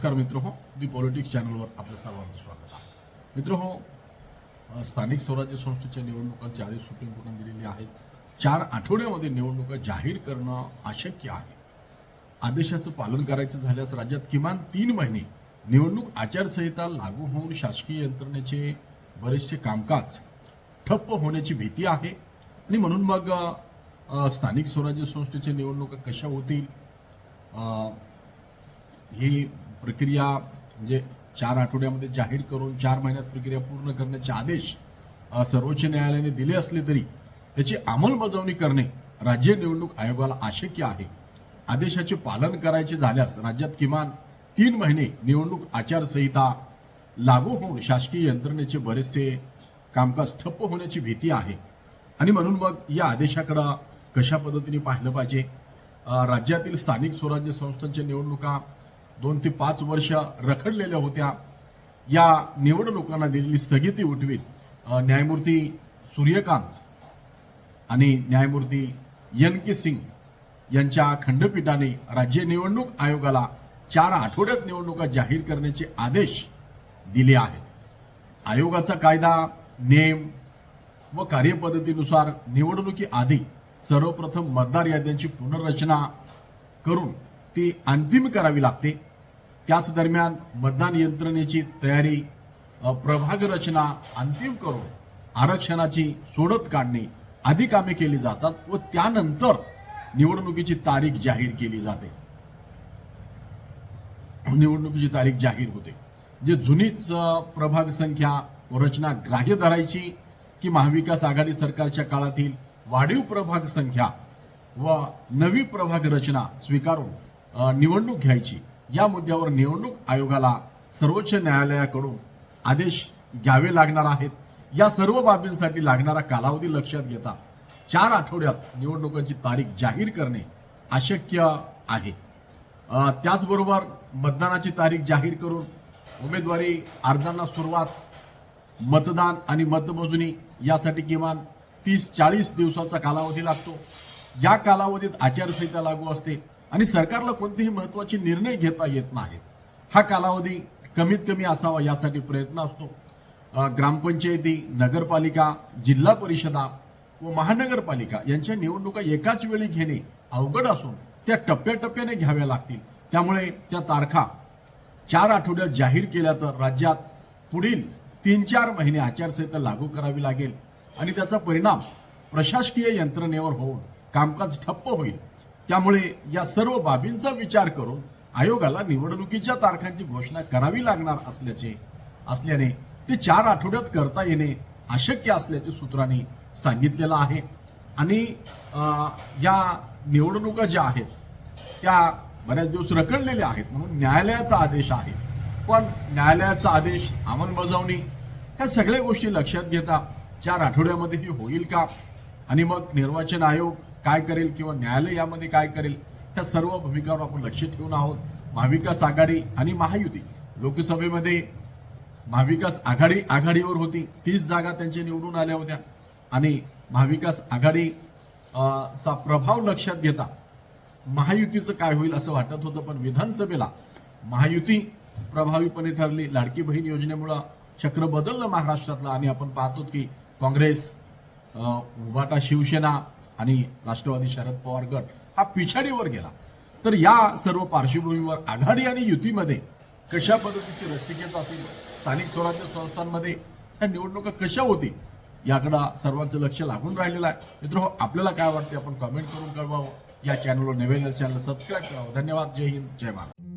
नमस्कार मित्र हो दी पॉलिटिक्स चॅनलवर आपलं सर्वांचं स्वागत आहे मित्र हो स्थानिक स्वराज्य संस्थेच्या निवडणुकांचे आदेश सुप्रीम कोर्टाने दिलेले आहेत. चार आठवड्यामध्ये निवडणुका जाहीर करणं अशक्य आहे. आदेशाचं पालन करायचं झाल्यास राज्यात किमान तीन महिने निवडणूक आचारसंहिता लागू होऊन शासकीय यंत्रणेचे बरेचसे कामकाज ठप्प होण्याची भीती आहे. आणि म्हणून मग स्थानिक स्वराज्य संस्थेच्या निवडणुका कशा होतील? हे प्रक्रिया म्हणजे चार आठवड्यामध्ये जाहीर करून चार महिन्यात प्रक्रिया पूर्ण करण्याचे आदेश सर्वोच्च न्यायालयाने दिले असले तरी त्याची अंमलबजावणी करणे राज्य निवडणूक आयोगाला अशक्य आहे. आदेशाचे पालन करायचे झाल्यास राज्यात किमान तीन महिने निवडणूक आचारसंहिता लागू होऊन शासकीय यंत्रणेचे बरेचसे कामकाज ठप्प होण्याची भीती आहे. आणि म्हणून मग या आदेशाकडं कशा पद्धतीने पाहिलं पाहिजे? राज्यातील स्थानिक स्वराज्य संस्थांच्या निवडणुका दोन ते पाच वर्ष रखडलेल्या होत्या. या निवडणुकांना दिलेली स्थगिती उठवीत न्यायमूर्ती सूर्यकांत आणि न्यायमूर्ती एन के सिंग यांच्या खंडपीठाने राज्य निवडणूक आयोगाला चार आठवड्यात निवडणुका जाहीर करण्याचे आदेश दिले आहेत. आयोगाचा कायदा नेम व कार्यपद्धतीनुसार निवडणुकीआधी सर्वप्रथम मतदार याद्यांची पुनर्रचना करून ती अंतिम करावी लागते. त्याच दरम्यान मतदान यंत्रणेची तयारी प्रभाग रचना अंतिम करून आरक्षणाची सोडत काढणे आदी कामे केली जातात व त्यानंतर निवडणुकीची तारीख जाहीर केली जाते. निवडणुकीची तारीख जाहीर होते. जे जुनीच प्रभाग संख्या व रचना ग्राह्य धरायची की महाविकास आघाडी सरकारच्या काळातील वाढीव प्रभाग संख्या व नवी प्रभाग रचना स्वीकारून निवडणूक घ्यायची. या मुद्द्यावर निवडणूक आयोगाला सर्वोच्च न्यायालयाकडून आदेश घ्यावे लागणार आहेत. या सर्व बाबींसाठी लागणारा कालावधी लक्षात घेता चार आठवड्यात निवडणुकांची तारीख जाहीर करणे अशक्य आहे. त्याचबरोबर मतदानाची तारीख जाहीर करून उमेदवारी अर्जांना सुरुवात मतदान आणि मतमोजणी यासाठी किमान तीस चाळीस दिवसाचा कालावधी लागतो. या कालावधीत आचारसंहिता लागू असते. आणि सरकारला कोणतेही महत्त्वाचे निर्णय घेता येत नाहीत. हा कालावधी कमीत कमी असावा यासाठी प्रयत्न असतो. ग्रामपंचायती नगरपालिका जिल्हा परिषदा व महानगरपालिका यांच्या निवडणुका एकाच वेळी घेणे अवघड असून त्या टप्प्याटप्प्याने घ्याव्या लागतील. त्यामुळे त्या तारखा चार आठवड्यात जाहीर केल्या तर राज्यात पुढील तीन चार महिने आचारसंहिता लागू करावी लागेल आणि त्याचा परिणाम प्रशासकीय यंत्रणेवर होऊन कामकाज ठप्प होईल. त्यामुळे या सर्व बाबींचा विचार करून आयोगाला निवडणुकीच्या तारखांची घोषणा करावी लागणार असल्याचे असल्याने ते चार आठवड्यात करता येणे अशक्य असल्याचे सूत्रांनी सांगितलेलं आहे. आणि या निवडणुका ज्या आहेत त्या बऱ्याच दिवस रखडलेल्या आहेत म्हणून न्यायालयाचा आदेश आहे. पण न्यायालयाचा आदेश अंमलबजावणी ह्या सगळ्या गोष्टी लक्षात घेता चार आठवड्यामध्ये ही होईल का? आणि मग निर्वाचन आयोग काय करेल किंवा न्यायालय यामध्ये काय करेल ह्या सर्व भूमिकावर आपण लक्ष ठेवून आहोत. महाविकास आघाडी आणि महायुती. लोकसभेमध्ये महाविकास आघाडी आघाडीवर होती. तीस जागा त्यांच्या निवडून आल्या होत्या. आणि महाविकास आघाडी चा प्रभाव लक्षात घेता महायुतीचं काय होईल असं वाटत होतं पण विधानसभेला महायुती प्रभावीपणे ठरली. लाडकी बहीण योजनेमुळं चक्र बदललं महाराष्ट्रातलं आणि आपण पाहतो की काँग्रेस उभाटा शिवसेना आणि राष्ट्रवादी शरद पवार गट हा पिछाडीवर गेला. तर या सर्व पार्श्वभूमीवर आघाडी आणि युतीमध्ये कशा पद्धतीची रसिकेत असेल स्थानिक स्वराज्य संस्थांमध्ये ह्या निवडणुका कशा होतील याकडं सर्वांचं लक्ष लागून राहिलेलं आहे. मित्र आपल्याला काय वाटते आपण कमेंट करून कळवावं. या चॅनलवर नवीन चॅनल सबस्क्राईब करावं धन्यवाद. जय हिंद. जय महाराज